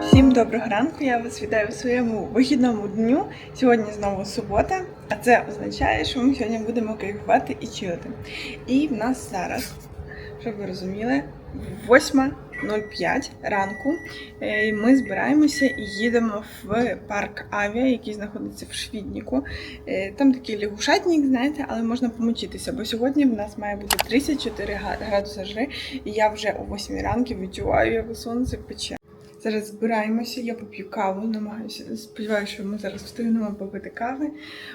Всім доброго ранку. Я вас вітаю у своєму вихідному дню. Сьогодні знову субота, а це означає, що ми сьогодні будемо кайфувати і чилити. І в нас зараз, щоб ви розуміли, 8.05 ранку. Е, Ми збираємося і їдемо в парк Авіа, який знаходиться в Швідніку. Е, Там такий лягушатник, знаєте, але можна помочитися, бо сьогодні в нас має бути 34 га- градуси жари, і я вже о 8 ранку відчуваю, як сонце пече. Зараз збираємося, я поп'ю каву, намагаюся. Сподіваюся, що ми зараз встигнемо попити кави.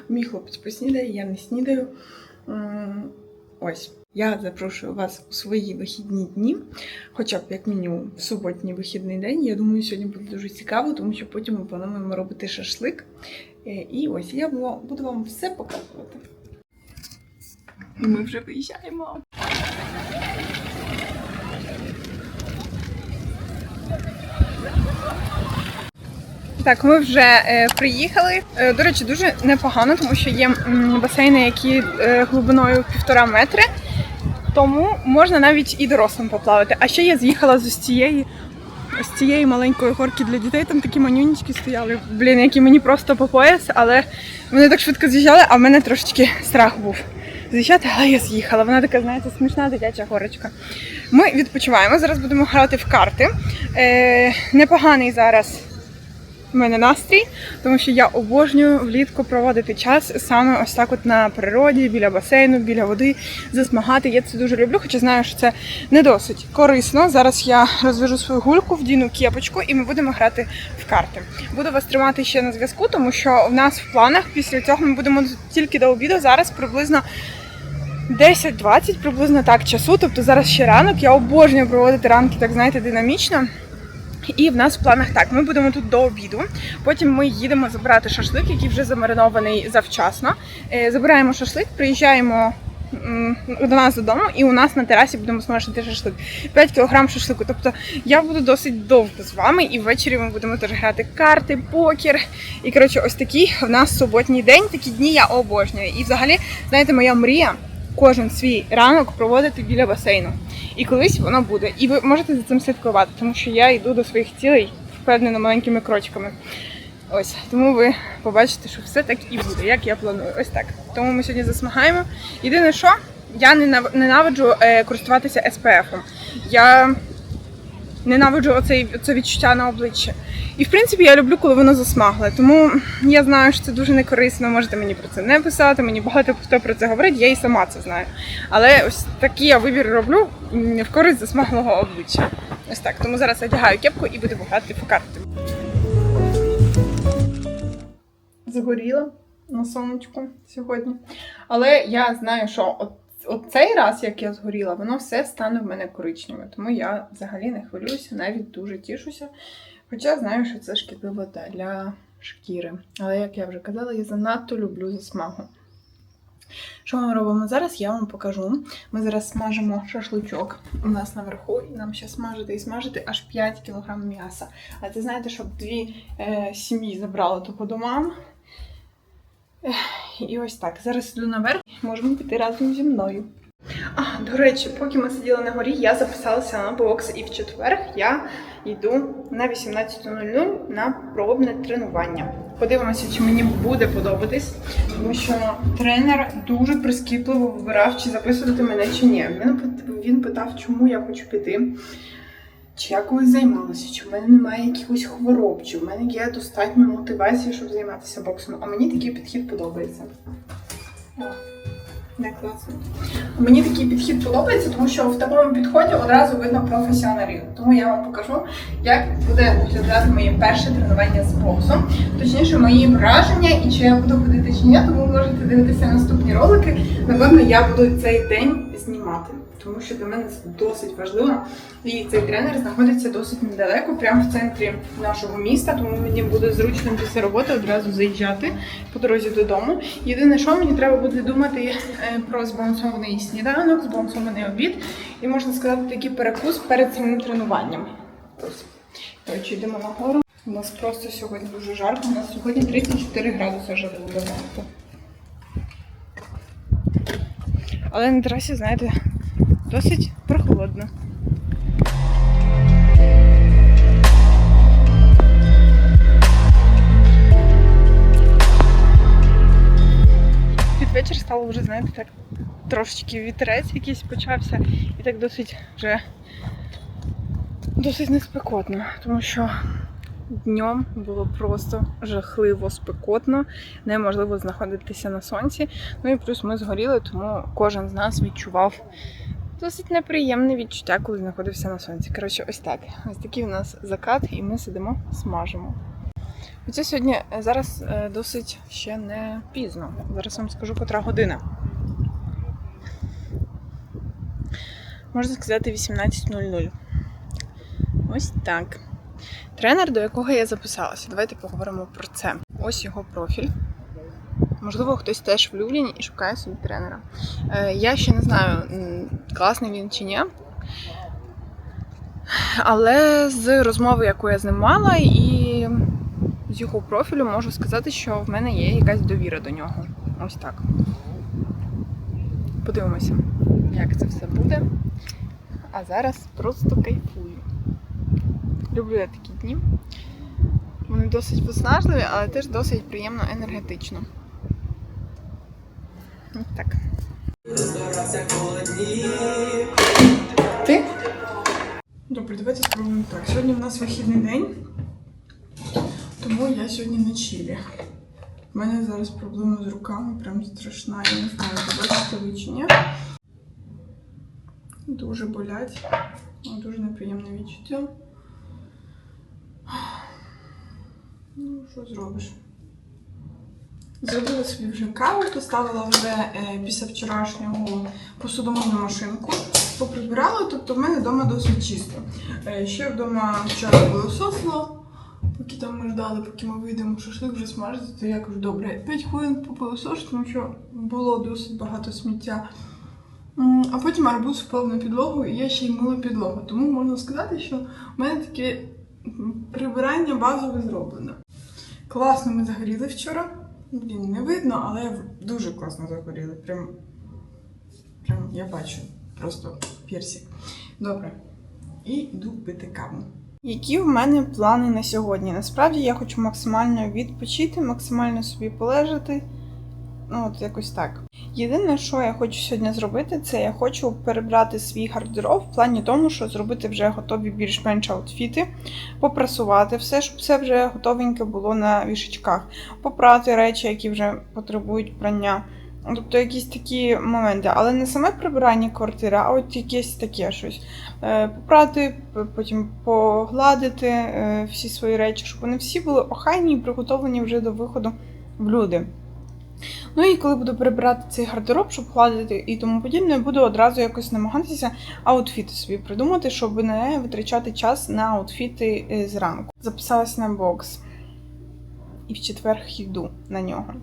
Мій хлопець поснідає, я не снідаю. Ось. Я запрошую вас у свої вихідні дні, хоча б як мінімум в суботній вихідний день. Я думаю, сьогодні буде дуже цікаво, тому що потім ми плануємо робити шашлик. Е, І ось я буду вам все показувати. І ми вже виїжджаємо. Так, ми вже е, приїхали. Е, до речі, дуже непогано, тому що є м, басейни, які е, глибиною півтора метри. Тому можна навіть і дорослим поплавати. А ще я з'їхала з цієї, з цієї маленької горки для дітей. Там такі манюнечки стояли, блін, які мені просто по пояс, але вони так швидко з'їжджали, а в мене трошечки страх був. З'їжджати, але я з'їхала. Вона така, знаєте, смішна дитяча горочка. Ми відпочиваємо. Зараз будемо грати в карти. Е, непоганий зараз в мене настрій, тому що я обожнюю влітку проводити час саме ось так, от на природі, біля басейну, біля води, засмагати. Я це дуже люблю, хоча знаю, що це не досить корисно. Зараз я розв'яжу свою гульку, вдіну кепочку, і ми будемо грати в карти. Буду вас тримати ще на зв'язку, тому що в нас в планах після цього ми будемо тільки до обіду. Зараз приблизно. 10-20 приблизно так часу, тобто зараз ще ранок. Я обожнюю проводити ранки, так знаєте, динамічно. І в нас в планах так, ми будемо тут до обіду. Потім ми їдемо забирати шашлик, який вже замаринований завчасно. Е, Забираємо шашлик, приїжджаємо до нас додому, і у нас на терасі будемо смажити шашлик. 5 кг шашлику. Тобто я буду досить довго з вами, і ввечері ми будемо теж грати карти, покер. І коротше, ось такий в нас суботній день. Такі дні я обожнюю. І взагалі, знаєте, моя мрія кожен свій ранок проводити біля басейну. І колись воно буде. І ви можете за цим слідкувати, тому що я йду до своїх цілей впевнено маленькими крочками. Ось тому ви побачите, що все так і буде, як я планую. Ось так. Тому ми сьогодні засмагаємо. Єдине, що я ненав- ненавиджу е, користуватися СПФ. Я ненавиджу оцей, це відчуття на обличчі. І в принципі я люблю, коли воно засмагле. Тому я знаю, що це дуже не корисно. Можете мені про це не писати. Мені багато хто про це говорить, я і сама це знаю. Але ось такий я вибір роблю в користь засмаглого обличчя. Ось так. Тому зараз одягаю кепку і будемо грати в карти. Загоріла на сонечку сьогодні. Але я знаю, що от, от цей раз, як я згоріла, воно все стане в мене коричневе. Тому я взагалі не хвилююся, навіть дуже тішуся. Хоча знаю, що це шкідливо для шкіри. Але як я вже казала, я занадто люблю засмагу. Що ми робимо зараз? Я вам покажу. Ми зараз смажимо шашличок у нас наверху, і нам ще смажити і смажити аж 5 кг м'яса. А це знаєте, щоб дві е, сім'ї забрали того до мам. І ось так. Зараз йду наверх, можемо піти разом зі мною. А, до речі, поки ми сиділи на горі, я записалася на бокс, і в четвер я йду на 18.00 на пробне тренування. Подивимося, чи мені буде подобатись, тому що тренер дуже прискіпливо вибирав, чи записувати мене чи ні. Він питав, чому я хочу піти. Чи я колись займалася, чи в мене немає якихось хвороб, чи в мене є достатньо мотивації, щоб займатися боксом. А мені такий підхід подобається. О, не класно. Мені такий підхід подобається, тому що в такому підході одразу видно професіоналізм. Тому я вам покажу, як буде виглядати моє перше тренування з боксу. Точніше, мої враження і чи я буду ходити чи ні, тому можете дивитися наступні ролики. Напевно, я буду цей день знімати. Тому що для мене це досить важливо. І цей тренер знаходиться досить недалеко, прямо в центрі нашого міста, тому мені буде зручно після роботи одразу заїжджати по дорозі додому. Єдине, що мені треба буде думати е, про збалансований сніданок, збалансований обід і можна сказати такий перекус перед самим тренуванням. Коротше, йдемо нагору. У нас просто сьогодні дуже жарко. У нас сьогодні 34 градуси жару зранку. Але на терасі, знаєте, досить прохолодно. Під вечір стало вже, знаєте, так трошечки вітерець якийсь почався і так досить вже досить неспекотно, тому що днем було просто жахливо спекотно, неможливо знаходитися на сонці. Ну і плюс ми згоріли, тому кожен з нас відчував досить неприємне відчуття, коли знаходився на сонці. Коротше, ось так. Ось такий у нас закат, і ми сидимо, смажимо. Оце сьогодні е, зараз е, досить ще не пізно. Зараз вам скажу, котра година. Можна сказати 18.00. Ось так. Тренер, до якого я записалася. Давайте поговоримо про це. Ось його профіль. Можливо, хтось теж в Любліні і шукає собі тренера. Е, Я ще не знаю, класний він чи ні. Але з розмови, яку я з ним мала, і з його профілю можу сказати, що в мене є якась довіра до нього. Ось так. Подивимося, як це все буде. А зараз просто кайфую. Люблю я такі дні. Вони досить виснажливі, але теж досить приємно енергетично. Ось так. Ти? Добре, давайте спробуємо так. Сьогодні в нас вихідний день, тому я сьогодні на чилі. У мене зараз проблема з руками, прям страшна. Я не знаю, побачите ви чи ні. Дуже болять. Дуже неприємне відчуття. Ну, що зробиш? Зробила собі вже каву, поставила вже е, після вчорашнього посудомийну машинку, поприбирала, тобто в мене вдома досить чисто. Е, ще вдома вчора пилососила, поки там ми ждали, поки ми вийдемо, шашлик вже смажити, то я кажу, добре, 5 хвилин попилосошу, тому що було досить багато сміття. А потім арбуз впав на підлогу, і я ще й мила підлогу. Тому можна сказати, що в мене таке прибирання базове зроблено. Класно ми загоріли вчора. Блін, не видно, але дуже класно загоріли. Прям, прям я бачу просто персик. Добре. І йду пити каву. Які в мене плани на сьогодні? Насправді я хочу максимально відпочити, максимально собі полежати. Ну, от якось так. Єдине, що я хочу сьогодні зробити, це я хочу перебрати свій гардероб в плані тому, що зробити вже готові більш-менш аутфіти, попрасувати все, щоб все вже готовеньке було на вішечках, попрати речі, які вже потребують прання. Тобто якісь такі моменти, але не саме прибирання квартири, а от якесь таке щось. Е, Попрати, потім погладити е, всі свої речі, щоб вони всі були охайні і приготовлені вже до виходу в люди. Ну і коли буду перебирати цей гардероб, щоб гладити і тому подібне, буду одразу якось намагатися аутфіти собі придумати, щоб не витрачати час на аутфіти е, зранку. Записалась на бокс. І в четвер йду на нього.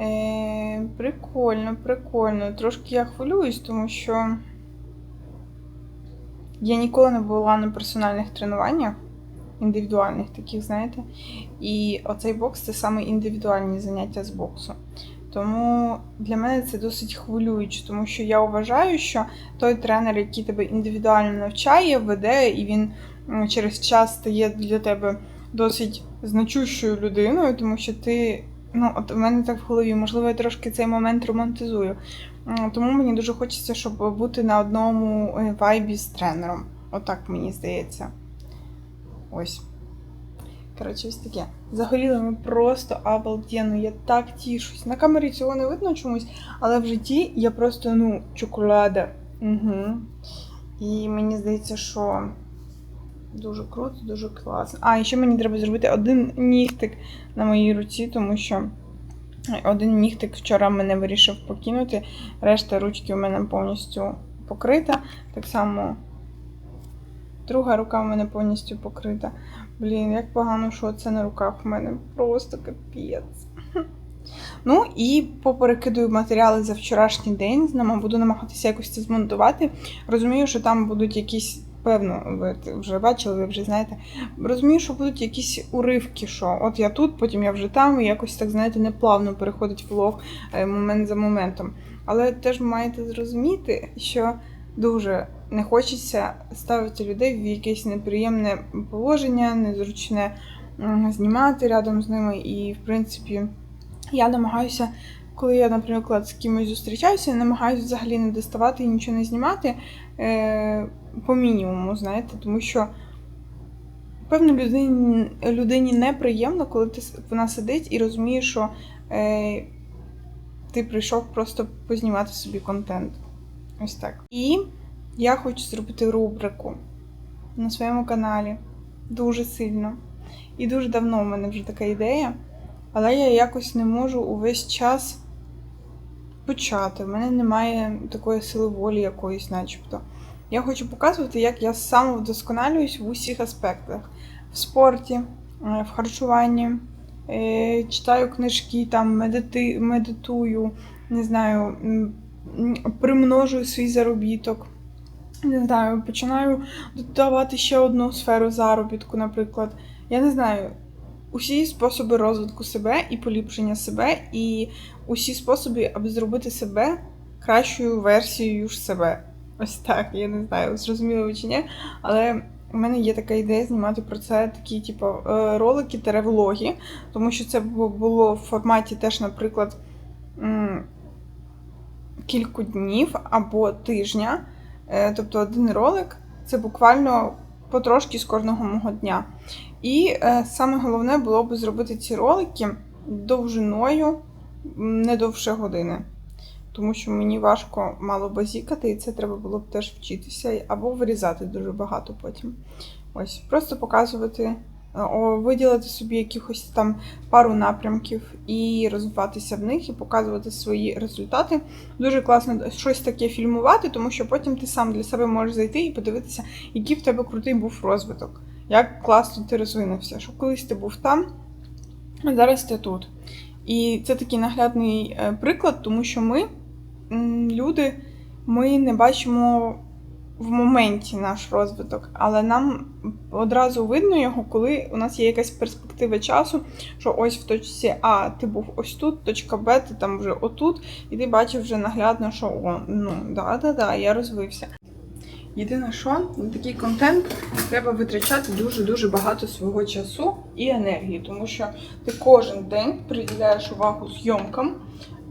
Е, прикольно, прикольно. Трошки я хвилююсь, тому що я ніколи не була на персональних тренуваннях, індивідуальних таких, знаєте. І оцей бокс це саме індивідуальні заняття з боксу. Тому для мене це досить хвилююче, тому що я вважаю, що той тренер, який тебе індивідуально навчає, веде, і він через час стає для тебе досить значущою людиною, тому що ти. Ну, от у мене так в голові, можливо, я трошки цей момент романтизую. Тому мені дуже хочеться, щоб бути на одному е, вайбі з тренером. Отак мені здається. Ось. Коротше, ось таке. Загоріли ми просто обалденно. Я так тішусь. На камері цього не видно чомусь, але в житті я просто, ну, чоколада. Угу. І мені здається, що дуже круто, дуже класно. А, і ще мені треба зробити один нігтик на моїй руці, тому що один нігтик вчора мене вирішив покинути. Решта ручки у мене повністю покрита. Так само друга рука у мене повністю покрита. Блін, як погано, що це на руках у мене. Просто капець. Ну і поперекидую матеріали за вчорашній день. Знamo, буду намагатися якось це змонтувати. Розумію, що там будуть якісь, певно, ви вже бачили, ви вже знаєте. Розумію, що будуть якісь уривки, що от я тут, потім я вже там, і якось так, знаєте, неплавно переходить влог е, момент за моментом. Але теж маєте зрозуміти, що дуже не хочеться ставити людей в якесь неприємне положення, незручне знімати рядом з ними. І, в принципі, я намагаюся коли я, наприклад, з кимось зустрічаюся, намагаюся взагалі не доставати і нічого не знімати е, по мінімуму, знаєте, тому що певно людині, людині неприємно, коли ти, вона сидить і розуміє, що е, ти прийшов просто познімати собі контент. Ось так. І я хочу зробити рубрику на своєму каналі дуже сильно. І дуже давно в мене вже така ідея, але я якось не можу увесь час почати. У мене немає такої сили волі якоїсь, начебто. Я хочу показувати, як я самовдосконалююсь в усіх аспектах: в спорті, е, в харчуванні, е, читаю книжки, там медити, медитую, не знаю, примножую свій заробіток. Не знаю, починаю додавати ще одну сферу заробітку, наприклад. Я не знаю, усі способи розвитку себе і поліпшення себе, і усі способи, аби зробити себе кращою версією ж себе. Ось так, я не знаю, зрозуміло чи ні, але у мене є така ідея знімати про це такі, типу, е, ролики влоги, тому що це було в форматі теж, наприклад, кілька днів або тижня. Е, Тобто один ролик це буквально потрошки з кожного мого дня. І е, саме головне було б зробити ці ролики довжиною не довше години. Тому що мені важко мало базікати, і це треба було б теж вчитися або вирізати дуже багато потім. Ось, просто показувати, виділити собі якихось там пару напрямків і розвиватися в них, і показувати свої результати. Дуже класно щось таке фільмувати, тому що потім ти сам для себе можеш зайти і подивитися, який в тебе крутий був розвиток, як класно ти розвинувся, що колись ти був там, а зараз ти тут. І це такий наглядний е, приклад, тому що ми, люди, ми не бачимо в моменті наш розвиток, але нам одразу видно його, коли у нас є якась перспектива часу, що ось в точці А ти був ось тут, точка Б, ти там вже отут, і ти бачив вже наглядно, що о, ну да-да-да, я розвився. Єдине, що на такий контент треба витрачати дуже-дуже багато свого часу і енергії, тому що ти кожен день приділяєш увагу зйомкам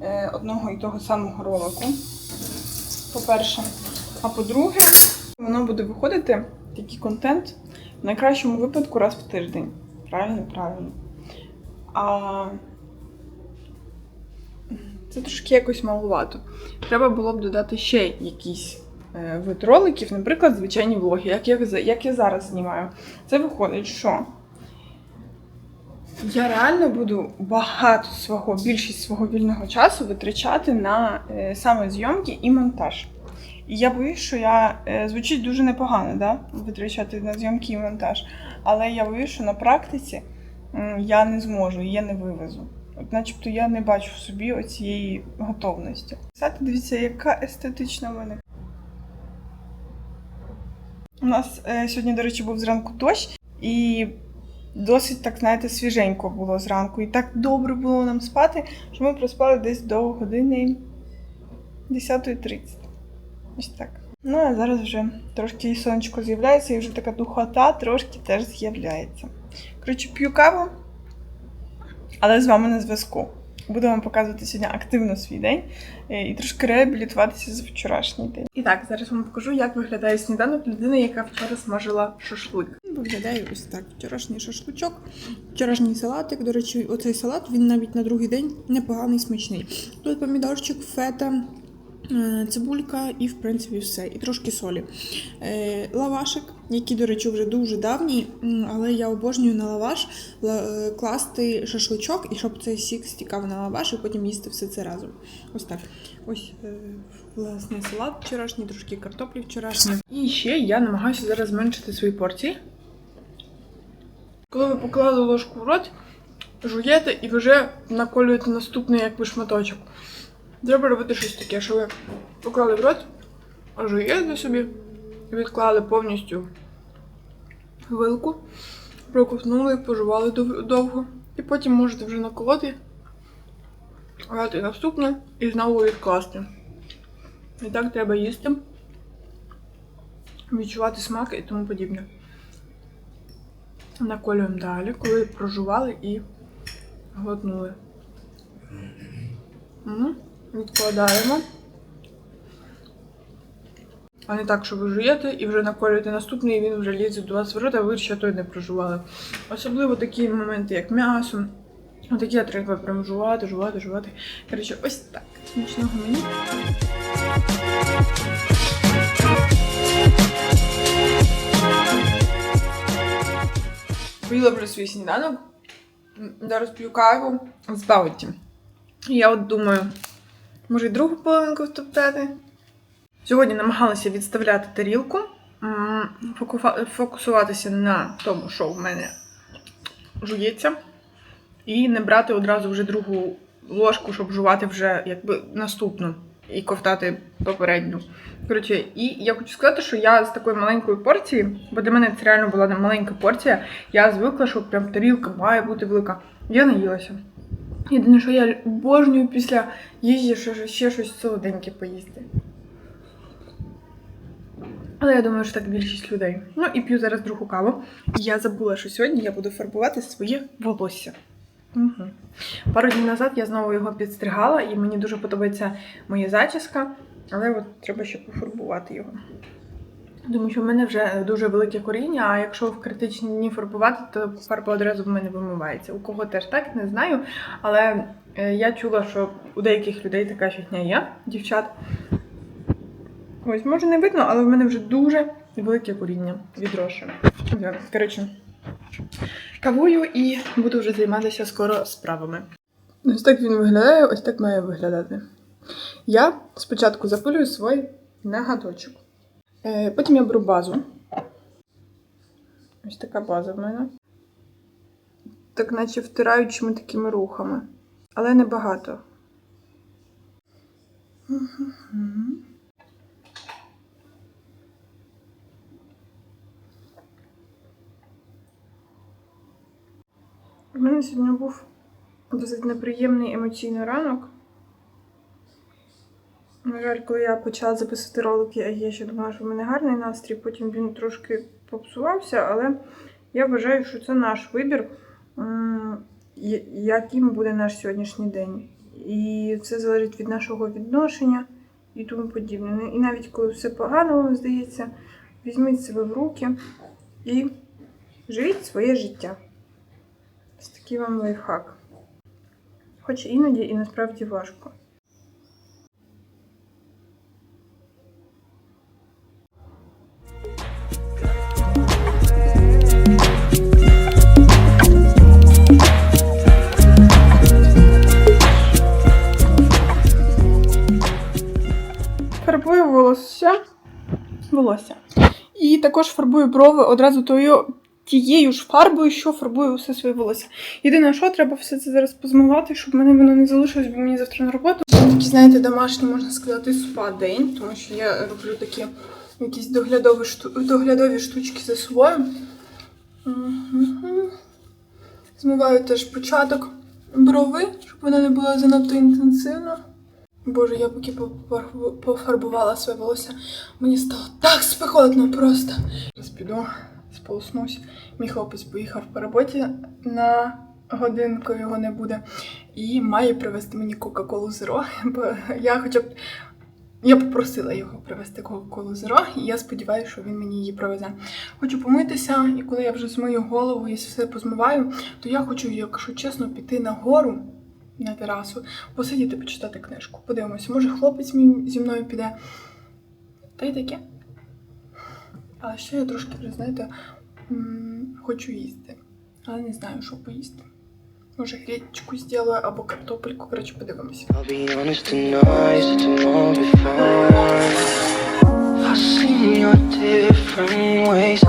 е, одного і того самого ролику. По-перше, а по-друге, воно буде виходити такий контент в найкращому випадку раз в тиждень. Правильно, правильно. А це трошки якось маловато. Треба було б додати ще якісь е, вид роликів, наприклад, звичайні влоги, як я, як я зараз знімаю. Це виходить, що я реально буду багато свого, більшість свого вільного часу витрачати на е, саме зйомки і монтаж. І я боюсь, що я е, звучить дуже непогано, да? витрачати на зйомки і монтаж. Але я боюсь, що на практиці я не зможу, я не вивезу. От начебто я не бачу в собі оцієї готовності. Кстати, дивіться, яка естетична в мене. У нас е, сьогодні, до речі, був зранку дощ, і досить так, знаєте, свіженько було зранку. І так добре було нам спати, що ми проспали десь до години 10.30. Ось так. Ну, а зараз вже трошки і сонечко з'являється, і вже така духота трошки теж з'являється. Коротше, п'ю каву, але з вами на зв'язку. Буду вам показувати сьогодні активно свій день е, і трошки реабілітуватися за вчорашній день. І так, зараз вам покажу, як виглядає сніданок людини, яка вчора смажила шашлик. Виглядає ось так. Вчорашній шашличок, вчорашній салатик. До речі, оцей салат він навіть на другий день непоганий смачний. Тут помідорчик, фета, цибулька і, в принципі, все. І трошки солі. Е, Лавашик, який, до речі, вже дуже давній, але я обожнюю на лаваш е, класти шашличок, і щоб цей сік стікав на лаваш, і потім їсти все це разом. Ось так. Ось е, власне салат вчорашній, трошки картоплі вчорашні. І ще я намагаюся зараз зменшити свої порції. Коли ви поклали ложку в рот, жуєте і вже наколюєте наступний якби шматочок. Треба робити щось таке, що ви поклали в рот, жуєте собі, відклали повністю вилку, проковтнули, пожували довго. І потім можете вже наколоти, взяти наступне і знову відкласти. І так треба їсти, відчувати смак і тому подібне. Наколюємо далі, коли прожували і глотнули. М, Відкладаємо. А не так, що ви жуєте і вже наколюєте наступний, і він вже лізе до вас в рот, а ви ще той не прожували. Особливо такі моменти, як м'ясо. Отакі треба прям жувати, жувати, жувати. Коротше, ось так. Смачного мені. Поїла вже свій сніданок. Зараз п'ю каву з бауті. Я от думаю, може другу половинку втоптати. Сьогодні намагалася відставляти тарілку, фокусуватися на тому, що в мене жується, і не брати одразу вже другу ложку, щоб жувати вже якби наступну і ковтати попередню. Коротше, і я хочу сказати, що я з такої маленької порції, бо для мене це реально була маленька порція, я звикла, що прям тарілка має бути велика. Я наїлася. Єдине, що я обожнюю після їжі ще, ще щось солоденьке поїсти. Але я думаю, що так більшість людей. Ну і п'ю зараз другу каву. Я забула, що сьогодні я буду фарбувати своє волосся. Угу. Пару днів назад я знову його підстригала, і мені дуже подобається моя зачіска, але от треба ще пофарбувати його. Тому що в мене вже дуже велике коріння, а якщо в критичні дні фарбувати, то фарба одразу в мене вимивається. У кого теж так, не знаю. Але е, я чула, що у деяких людей така фігня є, дівчат. Ось, може не видно, але в мене вже дуже велике коріння відросше. Так, Коротше, кавую і буду вже займатися скоро справами. Ось так він виглядає, ось так має виглядати. Я спочатку запилюю свій нагадочок. Е, Потім я беру базу. Ось така база в мене. Так, наче втираючими такими рухами. Але небагато. У мене сьогодні був досить неприємний емоційний ранок. На жаль, коли я почала записувати ролики, я ще думала, що в мене гарний настрій, потім він трошки попсувався, але я вважаю, що це наш вибір, яким буде наш сьогоднішній день. І це залежить від нашого відношення і тому подібне. І навіть коли все погано вам здається, візьміть себе в руки і живіть своє життя. Ось такий вам лайфхак. Хоч іноді і насправді важко. Волосся. Волосся. І також фарбую брови одразу тою тією ж фарбою, що фарбую все своє волосся. Єдине, що треба все це зараз позмивати, щоб мене воно не залишилось, бо мені завтра на роботу. Такий, знаєте, домашній, можна сказати, спа-день, тому що я роблю такі якісь доглядові, шту... доглядові штучки за собою. Змиваю теж початок брови, щоб вона не була занадто інтенсивна. Боже, я поки пофарбувала своє волосся, мені стало так спекотно просто. Зараз піду, сполоснусь. Мій хлопець поїхав по роботі на годинку, його не буде. І має привезти мені Кока-Колу Зеро. Бо я хоча б. Я попросила його привезти Кока-Колу Зеро, і я сподіваюся, що він мені її привезе. Хочу помитися, і коли я вже змию голову і все позмиваю, то я хочу, якщо чесно, піти на гору на терасу, посидіти, почитати книжку. Подивимося, може хлопець мій зі мною піде. Та й таке. А ще я трошки вже, знаєте, хочу їсти. Але не знаю, що поїсти. Може, гречку зроблю або картопельку, коротше, подивимося. I've seen your different ways.